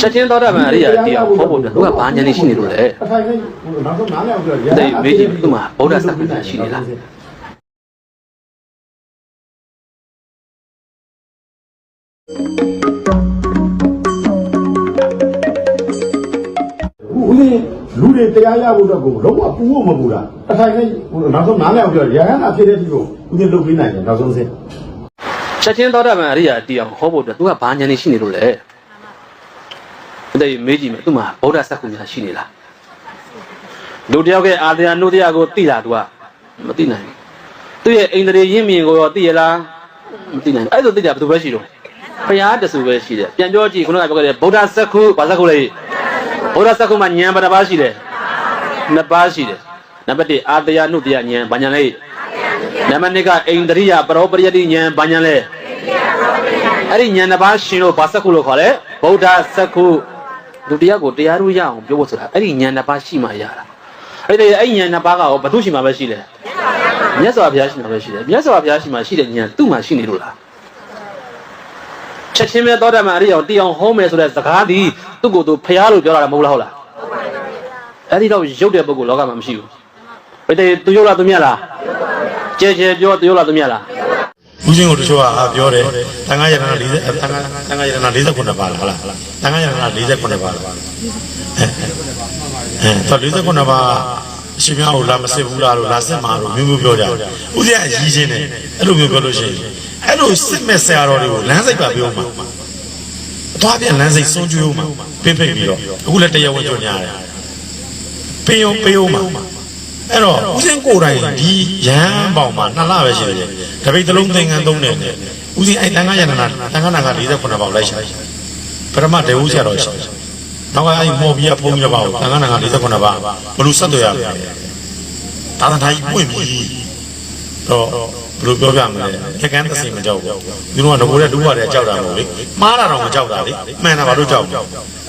ချက်ချင်းသောတာပန်အရိယာတရားဟောဖို့အတွက်သူကဘာဉာဏ်ရှိနေလို့လဲအထိုင်လေးနောက်ဆုံးနားလည်အောင်ပြောရတဲ့မေးကြည့်သူ့မှာဗုဒ္ဓစက္ကူရှိနေလားဦးလေးလူတွေတရားရဖို့တော့ကိုလုံးဝပူဖို့မပူတာအထိုင်လေးနောက်ဆုံးနားလည်အောင်ပြောရဟန္တာဖြစ်တဲ့ဒီကိုဦးလေးလုပ်ပေးနိုင်တယ်နောက်ဆုံးစင်းချက်ချင်းသောတာပန်အရိယာတရားဟောဖို့အတွက်သူကဘာဉာဏ်ရှိနေလို့လဲ တဲ့မေးကြည့်မယ်သူ့မှာဗုဒ္ဓစက္ကူများရှိနေလားလူတယောက်ကအာတရားနုတရားကိုသိလားသူကမသိနိုင်ဘူးသူ့ရဲ့အိန္ဒြေရင်းမြင်ကိုရောသိရလားမသိနိုင်ဘူးအဲ့ဒါသိကြဘယ်သူပဲရှိတော့ဘုရားတဆူပဲရှိတယ်ပြန်ပြောကြည့်ခုနကပြောခဲ့တဲ့ဗုဒ္ဓစက္ကူဘာစက္ကူလဲဗုဒ္ဓစက္ကူမှာဉာဏ်ဘယ်နှပါးရှိလဲနှစ်ပါးရှိတယ်နံပါတ်1အာတရားနုတရားဉာဏ်ဘာဉာဏ်လဲနံပါတ်2ကအိန္ဒြိယပရောပရိယတိဉာဏ်ဘာဉာဏ်လဲအဲ့ဒီဉာဏ်နှစ်ပါးရှင်လို့ဘာစက္ကူလို့ခေါ်လဲဗုဒ္ဓစက္ကူ လူတရားကိုတရားรู้ရအောင်ပြောဖို့ဆိုတာအဲ့ဒီဉာဏ်နှစ်ပါးရှိမှရတာအဲ့ဒီအဲ့ဒီဉာဏ်နှစ်ပါးကရောဘယ်သူရှိမှပဲရှိလဲမြတ်စွာဘုရားရှိမှပဲရှိတယ်မြတ်စွာဘုရားရှိမှရှိတဲ့ဉာဏ်သူ့မှာရှိနေလို့လားချက်ချင်းပဲသောတာပန်အရိယာကိုတရားဟောမယ်ဆိုတဲ့စကားဒီသူ့ကိုယ်သူဖျားလို့ပြောတာမဟုတ်လားဟုတ်လားအဲ့ဒီတော့ရုပ်တဲ့ပုဂ္ဂိုလ်လောကမှာမရှိဘူးဘယ်တည်းသူရုပ်လားသူမြတ်လားကျဲကျဲပြောသူရုပ်လားသူမြတ်လား ဦးချင်းကိုတချို့ကအာပြောတယ်တန်ခါရတနာ40တန်ခါတန်ခါရတနာ49ပါလားဟုတ်လားတန်ခါရတနာ49ပါလားအဲအဲတော့49ပါအရှင်များကိုလာမစစ်ဘူးလားလို့လာစစ်မှာလို့မျိုးမျိုးပြောကြဦးဇင်းအကြီးချင်းတယ်အဲ့လိုမျိုးပြောလို့ရှိရင်အဲ့လိုစစ်မဲ့ဆရာတော်တွေကိုလမ်းစိတ်ပါပြောမှာအသွားပြန်လမ်းစိတ်စွန့်ကြွေးဦးမှာပင်းဖိတ်ပြီးတော့အခုလည်းတရားဝင်ကြညာတယ်ပင်းအောင်ပေးဦးမှာ အဲ့တော့ဦးစင်းကိုယ်တိုင်ဒီရဟန်းပေါင်မှာနှစ်လပဲရှိတယ်တပိတ်တစ်လုံးသင်္ကန်းသုံးတယ်ဦးစင်းအဲ့တန်ခါရတနာတန်ခါနာက49ပေါင်လိုက်ရှာပရမတေဦးဆရာတော်ရှိနောက်ကအဲ့မော်ဘီယာဖုန်းကြီးတော့ပါဘူးတန်ခါနာက49ပါဘလို့ဆက်သွယ်ရမလဲတာသန်တိုင်းပွင့်ပြီတော့ဘယ်လိုပြောပြမလဲခက်ကန်းသစီမကြောက်ဘူးသူတို့ကငကိုတဲ့ဒူးရတဲ့ကြောက်တာမဟုတ်လေမှားတာတော့မကြောက်တာလေမှန်တာဘာလို့ကြောက်အဲ့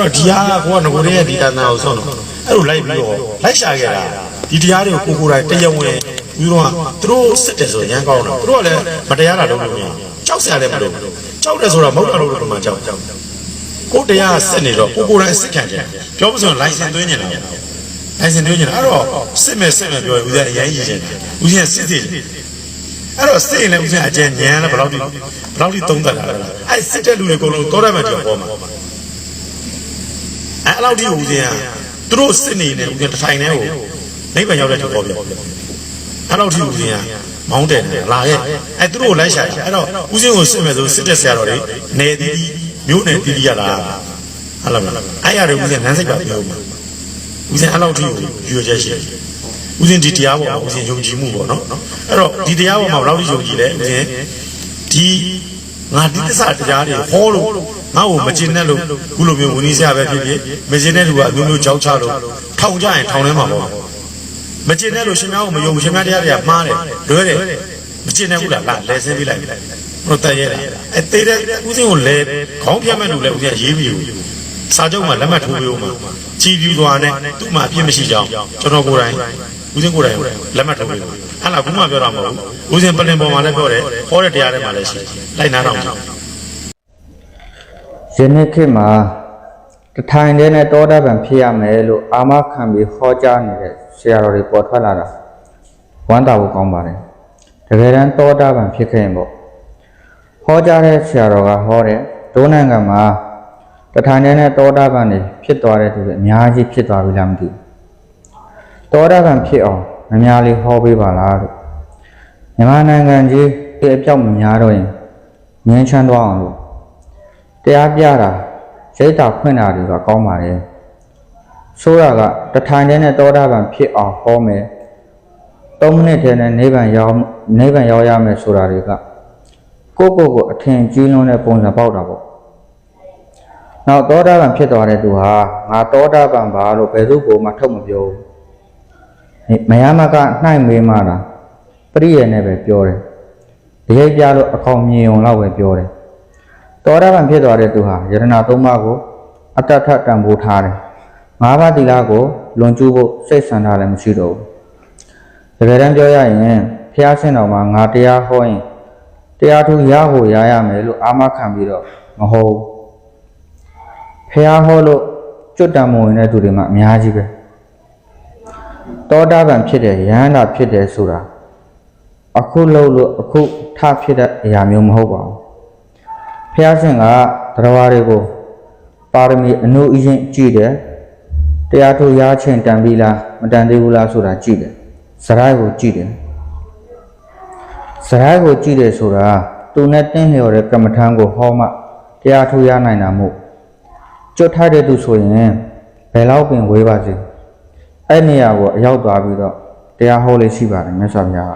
တော့ဒီဟာကကိုကငကိုတဲ့ဒီတန်တာကိုဆုံးတော့အဲ့လိုလိုက်ပြီးတော့လိုက်ရှာခဲ့တာ ဒီတရားတွေကိုကိုကိုယ်တိုင်တရားဝင်သူတို့ကသူတို့စစ်တယ်ဆိုရန်ကောင်းတော့သူတို့ကလည်းမတရားတာလုပ်လို့မရကြောက်စရာလည်းမလိုကြောက်တယ်ဆိုတာမဟုတ်တာလို့တော့မှကြောက်ကိုတရားစစ်နေတော့ကိုကိုယ်တိုင်စစ်ခံကြပြောမစံလိုင်စင်သွင်းနေတာလိုင်စင်သွင်းနေတာအဲ့တော့စစ်မဲ့စစ်မဲ့ပြောရင်ဦးဇင်းအရင်ကြီးတယ်ဦးဇင်းစစ်စစ်အဲ့တော့စိတ်လည်းဦးဇင်းအကျဉ်းညံလည်းဘယ်လောက်ဒီဘယ်လောက်ဒီသုံးသက်တာလဲအဲ့စစ်တဲ့လူတွေအကုန်လုံးတောရမှကြောက်ပေါ်မှာအဲ့လောက်ဒီဦးဇင်းကသူတို့စစ်နေနေဦးဇင်းတစ်ထိုင်တည်းကို နိဗ္ဗာန်ရောက်တဲ့ကြောက်ပေါ်ပြအဲ့လောက်ဒီဦးဇင်းကမောင်းတယ်လာရဲ့အဲ့သူတို့လိုက်ရှာအဲ့တော့ဦးဇင်းကိုစစ်မဲ့ဆိုစစ်တဲ့ဆရာတော်တွေနေတီးမျိုးနယ်တီးတီးရလားဟုတ်လားမလားအဲ့ရတယ်ဦးဇင်းနန်းစိတ်ပါပြောမှာဦးဇင်းအဲ့လောက်ဒီကိုယူရချက်ရှိတယ်ဦးဇင်းဒီတရားပေါ်မှာဦးဇင်းယုံကြည်မှုပေါ့နော်အဲ့တော့ဒီတရားပေါ်မှာဘယ်လောက်ယုံကြည်လဲဦးဇင်းဒီငါဒီသစ္စာတရားတွေဟောလို့ငါ့ကိုမကျင်တဲ့လို့ခုလိုမျိုးဝင်နေစရာပဲဖြစ်ဖြစ်မကျင်တဲ့လူကအမျိုးမျိုးကြောက်ချလို့ထောင်ကြရင်ထောင်ထဲမှာပေါ့ မကျင်တဲ့လို့ရှင်များကိုမယုံရှင်များတရားတွေကမှားတယ်လွဲတယ်မကျင်တဲ့ဘူးလားလာလဲဆင်းပြီးလိုက်ဘုတည့်ရဲလားအဲတေးတဲ့ဦးစင်းကိုလဲခေါင်းပြတ်မဲ့လူလဲဦးစင်းရေးပြီးဘူးစာချုပ်မှာလက်မှတ်ထိုးပေးဦးမှာကြည်ပြူသွားနဲ့သူ့မှာအပြစ်မရှိကြောင်းကျွန်တော်ကိုယ်တိုင်ဦးစင်းကိုယ်တိုင်လက်မှတ်ထိုးပေးဦးဟာလားဘူးမှပြောတာမဟုတ်ဘူးဦးစင်းပလင်ပေါ်မှာလည်းပြောတယ်ဟောတဲ့တရားထဲမှာလည်းရှိလိုက်နာတော့ကြောင်းယနေ့ခေတ်မှာ တထိုင်တည်းနဲ့တောတပံဖြစ်ရမယ်လို့အာမခံပြီးဟောကြားနေတဲ့ဆရာတော်တွေပေါ်ထွက်လာတာဝမ်းသာဖို့ကောင်းပါတယ်တကယ်တမ်းတောတပံဖြစ်ခဲ့ရင်ပေါ့ဟောကြားတဲ့ဆရာတော်ကဟောတယ်ဒိုးနိုင်ငံမှာတထိုင်တည်းနဲ့တောတပံတွေဖြစ်သွားတဲ့သူတွေအများကြီးဖြစ်သွားပြီလားမသိဘူးတောတပံဖြစ်အောင်မများလေးဟောပေးပါလားလို့မြန်မာနိုင်ငံကြီးအအပြောက်မများတော့ရင်ငြင်းချမ်းသွားအောင်လို့တရားပြတာ ရိတ်တာဖွင့်တာတွေကကောင်းပါတယ်ဆိုးတာကတထိုင်တည်းနဲ့တောတာပံဖြစ်အောင်ဟောမယ်3မိနစ်တည်းနဲ့နိဗ္ဗာန်ရောက်နိဗ္ဗာန်ရောက်ရမယ်ဆိုတာတွေကကိုယ့်ကိုယ်ကိုအထင်ကြီးလွန်းတဲ့ပုံစံပေါက်တာပေါ့နောက်တောတာပံဖြစ်သွားတဲ့သူဟာငါတောတာပံပါလို့ဘယ်သူ့ကိုမှထုတ်မပြောဘူးမယမကနှိုက်မေးမှတာပရိယေနဲ့ပဲပြောတယ်တရိပ်ပြလို့အခေါင်မြင်ုံလောက်ပဲပြောတယ် တောရဗံဖြစ်သွားတဲ့သူဟာယရနာသုံးပါးကိုအတ္တထတံပိုးထားတယ်။ငါးပါးသီလကိုလွန်ကျူးဖို့စိတ်ဆန္ဒလည်းမရှိတော့ဘူး။တကယ်တမ်းပြောရရင်ဖျားဆင်းတော်မှာငါတရားဟောရင်တရားထူရဖို့ရရမယ်လို့အာမခံပြီးတော့မဟုတ်ဘူး။ဖះဟောလို့ကျွတ်တံမဝင်တဲ့သူတွေမှအများကြီးပဲတောတာပံဖြစ်တယ်ရဟန္တာဖြစ်တယ်ဆိုတာအခုလို့လို့အခုထဖြစ်တဲ့အရာမျိုးမဟုတ်ပါဘူး ဖះရှင်ကတရားတွေကိုပါရမီအနုအရင်ကြည့်တယ်တရားထုတ်ရချင်းတန်ပြီလားမတန်သေးဘူးလားဆိုတာကြည့်တယ်စရိုက်ကိုကြည့်တယ်စရိုက်ကိုကြည့်တယ်ဆိုတာသူနဲ့တင်းလျော်တဲ့ကမ္မထံကိုဟောမှတရားထုတ်ရနိုင်တာမို့ကြွတ်ထားတဲ့သူဆိုရင်ဘယ်လောက်ပင်ဝေးပါစေအဲ့နေရာကိုအရောက်သွားပြီးတော့တရားဟောလေးရှိပါတယ်မြတ်စွာဘုရားက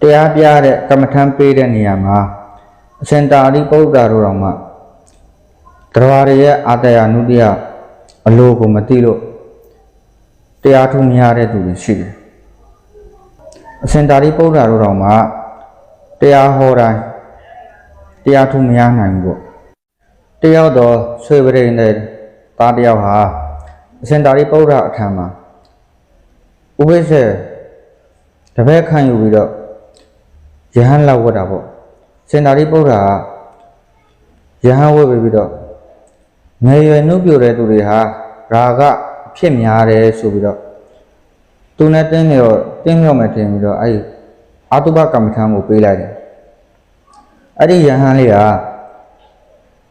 တရားပြတဲ့ကမ္မထံပေးတဲ့နေရာမှာ အရှင်တာရိပုတ္တရာတို့တော်မှာတရားရရဲ့အာတယနုတ္တိယအလိုကိုမသိလို့တရားထုမရတဲ့သူတွေရှိတယ်အရှင်တာရိပုတ္တရာတို့တော်မှာတရားဟောတိုင်းတရားထုမရနိုင်ဘူးပေါ့တယောက်တော့ဆွေပရိနဲ့သားတယောက်ဟာအစင်တာရိပုတ္တရာအထံမှာဥပိ္ပစေတပည့်ခံယူပြီးတော့ယဟန်လောက်ဝတ်တာပေါ့ စင်တာရိပုတ္တရာကယဟန်ဝတ်ပြီးတော့ငယ်ရွယ်နှုတ်ပြတဲ့သူတွေဟာရာဂအဖြစ်များတယ်ဆိုပြီးတော့သူနဲ့တင်းလျော်တင်းလျော်မယ်ထင်ပြီးတော့အဲ့ဒီအာတုဘကမ္မထံကိုပေးလိုက်တယ်အဲ့ဒီယဟန်လေးက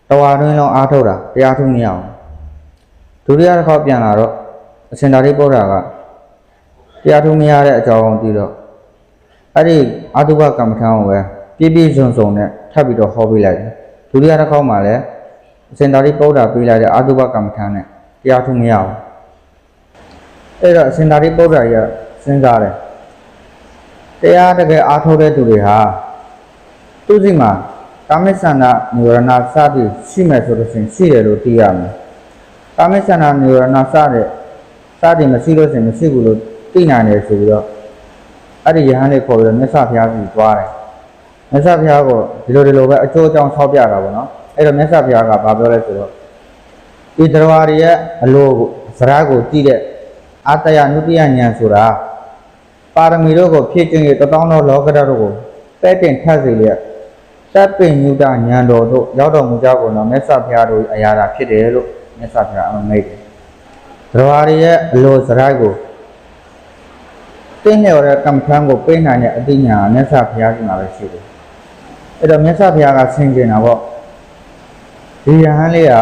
တဝါတွင်းလုံးအားထုတ်တာတရားထုမရအောင်ဒုတိယတစ်ခေါက်ပြန်လာတော့အရှင်သာရိပုတ္တရာကတရားထုမရတဲ့အကြောင်းကိုသိတော့အဲ့ဒီအာတုဘကမ္မထံကိုပဲ ပြည့်ပြည့်စုံစုံနဲ့ထပ်ပြီးတော့ဟောပေးလိုက်တယ်ဒုတိယတစ်ခေါက်မှာလည်းအရှင်သာရိပုတ္တရာပေးလိုက်တဲ့အာတုဘကမ္မထံနဲ့တရားထုမရအောင်အဲ့တော့အရှင်သာရိပုတ္တရာကစဉ်းစားတယ်တရားတကယ်အားထုတ်တဲ့သူတွေဟာသူစီမှာကာမိသန္တာနိဝရဏစသည်ရှိမယ်ဆိုလို့ရှိရင်ရှိတယ်လို့သိရမယ်။ကာမိသန္တာနိဝရဏစတဲ့စသည်မရှိလို့ရှိရင်မရှိဘူးလို့သိနိုင်တယ်ဆိုပြီးတော့အဲ့ဒီယဟန်လေးခေါ်ပြီးတော့မြတ်စွာဘုရားကြီးသွားတယ်။ မြတ်စွာဘုရားကဒီလိုဒီလိုပဲအကျိုးအကြောင်းထောက်ပြတာပေါ့နော်။အဲ့တော့မြတ်စွာဘုရားကဘာပြောလဲဆိုတော့ဒီတရားတွေရဲ့အလိုကိုစရာကိုကြည့်တဲ့အတ္တယနုတ္တိယဉာဏ်ဆိုတာပါရမီတို့ကိုဖြည့်ကျင့်ရတတောင်းသောလောကဓာတ်တို့ကိုပဲ့တင်ထပ်စေလျက်တပ်ပင်ညုတညံတော်တို့ရောက်တော်မူကြကုန်သောမြတ်စွာဘုရားတို့၏အရာသာဖြစ်တယ်လို့မြတ်စွာဘုရားအမိန့်တယ်။ဒရဝရရဲ့အလိုစရိုက်ကိုတင်းလျော်တဲ့ကမ္မထံကိုပေးနိုင်တဲ့အသိဉာဏ်ကမြတ်စွာဘုရားကြီးမှာပဲရှိတယ်။ အဲ့တော့မြတ်စွာဘုရားကဆင်ကျင်တာပေါ့။ဒီယဟန်လေးက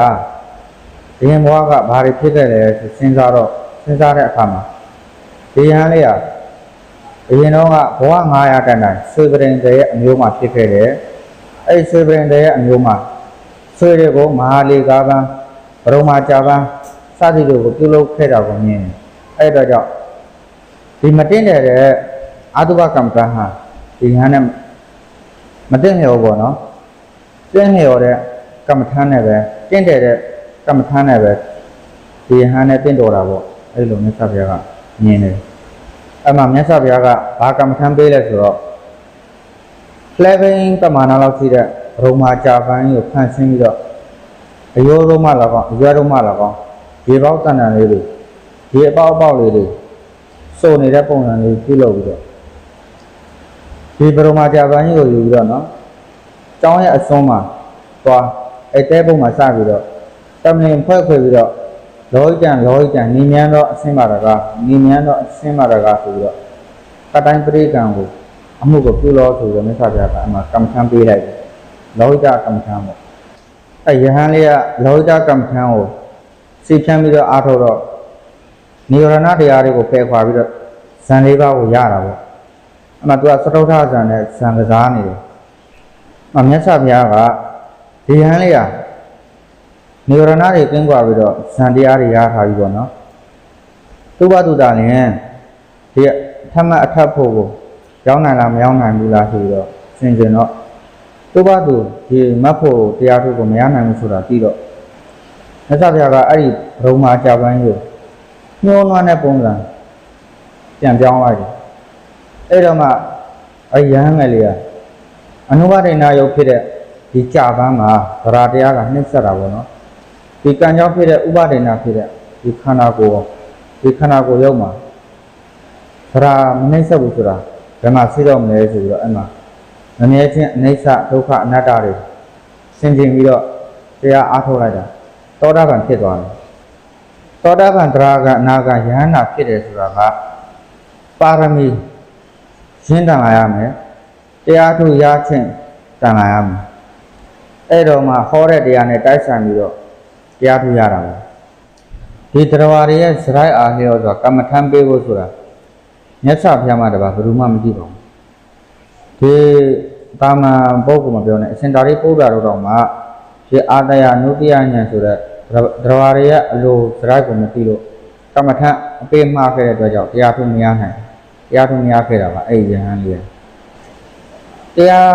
ဒီရင်ဘဝကဘာတွေဖြစ်ခဲ့လဲဆိုစဉ်းစားတော့စဉ်းစားတဲ့အခါမှာဒီယဟန်လေးကအရင်တော့ကဘဝ900တန်တိုင်းဆွေပရင်တဲ့ရဲ့အမျိုးမှာဖြစ်ခဲ့တယ်။အဲ့ဒီဆွေပရင်တဲ့အမျိုးမှာဆွေတွေကိုမဟာလီကာပန်းဘရုံမာကြာပန်းစသည်တို့ကိုပြုလုပ်ခဲ့တာကိုမြင်တယ်အဲ့တော့ကြောင့်ဒီမတင်တဲ့အာတုဘကမ္မကဟာဒီညာနဲ့ မတင်လျော်ဘောနော်တင်လျော်တဲ့ကမ္မထမ်းနဲ့ပဲတင့်တယ်တဲ့ကမ္မထမ်းနဲ့ပဲဒီဟန်နဲ့တင့်တော်တာပေါ့အဲ့လိုမြတ်စွာဘုရားကမြင်တယ်အဲ့မှာမြတ်စွာဘုရားကဘာကမ္မထမ်းပေးလဲဆိုတော့ flaving ပမာဏလောက်ရှိတဲ့ရိုမာကြာပန်းကိုဖန်ဆင်းပြီးတော့အယောရိုမလာကောင်အရွယ်ရိုမလာကောင်ရေပေါက်တန်တန်လေးတွေရေအပေါက်အပေါက်လေးတွေစုံနေတဲ့ပုံစံလေးပြုလုပ်ပြီးတော့ ဒီပရိုမာကြာပန်းကြီးကိုယူပြီးတော့နော်ကျောင်းရဲ့အစွန်းမှာသွားအဲတဲပုံမှာစပြီးတော့တမလင်ဖွဲ့ခွေပြီးတော့လောဟိတံလောဟိတံနိမြန်းတော့အစင်းပါတကားနိမြန်းတော့အစင်းပါတကားဆိုပြီးတော့ကတိုင်းပရိကံကိုအမှုကိုပြုလို့ဆိုပြီးတော့မြတ်စွာဘုရားကအမှကမ္မထမ်းပေးလိုက်တယ်လောဟိတကမ္မထမ်းပေါ့အဲယဟန်လေးကလောဟိတကမ္မထမ်းကိုစီဖြန်းပြီးတော့အားထုတ်တော့နိရောဓတရားတွေကိုပယ်ခွာပြီးတော့ဇန်လေးပါးကိုရတာပေါ့ အမှသူကသတုထဇန်နဲ့ဇန်ကစားနေတယ်အမှမြတ်စွာဘုရားကဒီယဟန်လေးကနိရောဓတွေကင်းကွာပြီးတော့ဇန်တရားတွေရထားပြီးတော့နော်သူ့ဘသူတာလင်ဒီထမတ်အထပ်ဖို့ကိုရောက်နိုင်လားမရောက်နိုင်ဘူးလားဆိုပြီးတော့သင်ကျင်တော့သူ့ဘာသူဒီမတ်ဖို့တရားထုတ်ကိုမရနိုင်ဘူးဆိုတာသိတော့မြတ်စွာဘုရားကအဲ့ဒီဘုံမာကြာပန်းကြီးကိုညှိုးနွမ်းတဲ့ပုံစံပြန်ပြောင်းလိုက်တယ် အဲ့တော့မှအဲ့ရဟန်းငယ်လေးကအနုဘဒိနာယုတ်ဖြစ်တဲ့ဒီကြာပန်းမှာဗရာတရားကနှိမ့်ဆက်တာပေါ့နော်ဒီကံကြောင့်ဖြစ်တဲ့ဥပဒိနာဖြစ်တဲ့ဒီခန္ဓာကိုယ်ဒီခန္ဓာကိုယ်ရောက်မှာဗရာမနှိမ့်ဆက်ဘူးဆိုတာဘယ်မှာရှိတော့မလဲဆိုပြီးတော့အဲ့မှာမမြဲခြင်းအနိစ္စဒုက္ခအနတ္တတွေဆင်ခြင်ပြီးတော့တရားအားထုတ်လိုက်တာသောတာပန်ဖြစ်သွားတယ်သောတာပန်တရားကအနာဂတ်ယဟန္တာဖြစ်တယ်ဆိုတာကပါရမီ ရှင်းတန်လာရမယ်တရားထုရချင်းတန်လာရမယ်အဲ့တော့မှဟောတဲ့တရားနဲ့တိုက်ဆိုင်ပြီးတော့တရားထုရတာပဲဒီတရားဝါတွေရဲ့စရိုက်အားလျော်ဆိုတာကမ္မထမ်းပေးဖို့ဆိုတာမြတ်စွာဘုရားမှာတပါဘယ်သူမှမကြည့်ပါဘူးဒီတာမန်ပုဂ္ဂိုလ်မပြောနဲ့အရှင်သာရိပုတ္တရာတို့တော့မှဒီအာတယနုတ္တိယဉာဏ်ဆိုတဲ့တရားဝါတွေရဲ့အလိုစရိုက်ကိုမသိလို့ကမ္မထမ်းအပေးမှားခဲ့တဲ့အတွက်ကြောင့်တရားထုမရနိုင် တရားထုမရခဲ့တာပါအဲ့ဒီယဟန်လေးတရား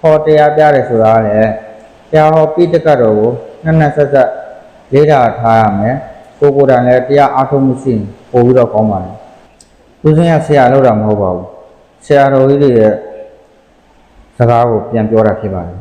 ဟောတရားပြတယ်ဆိုတာကလည်းတရားဟောပြီးတက္ကတော်ကိုနှစ်နှစ်ဆက်ဆက်လေးတာထားရမယ်ကိုယ်ကိုယ်တိုင်လည်းတရားအားထုတ်မှုရှိရင်ပို့ပြီးတော့ကောင်းပါလေသူစင်းရဆရာလို့တော့မဟုတ်ပါဘူးဆရာတော်ကြီးတွေရဲ့စကားကိုပြန်ပြောတာဖြစ်ပါတယ်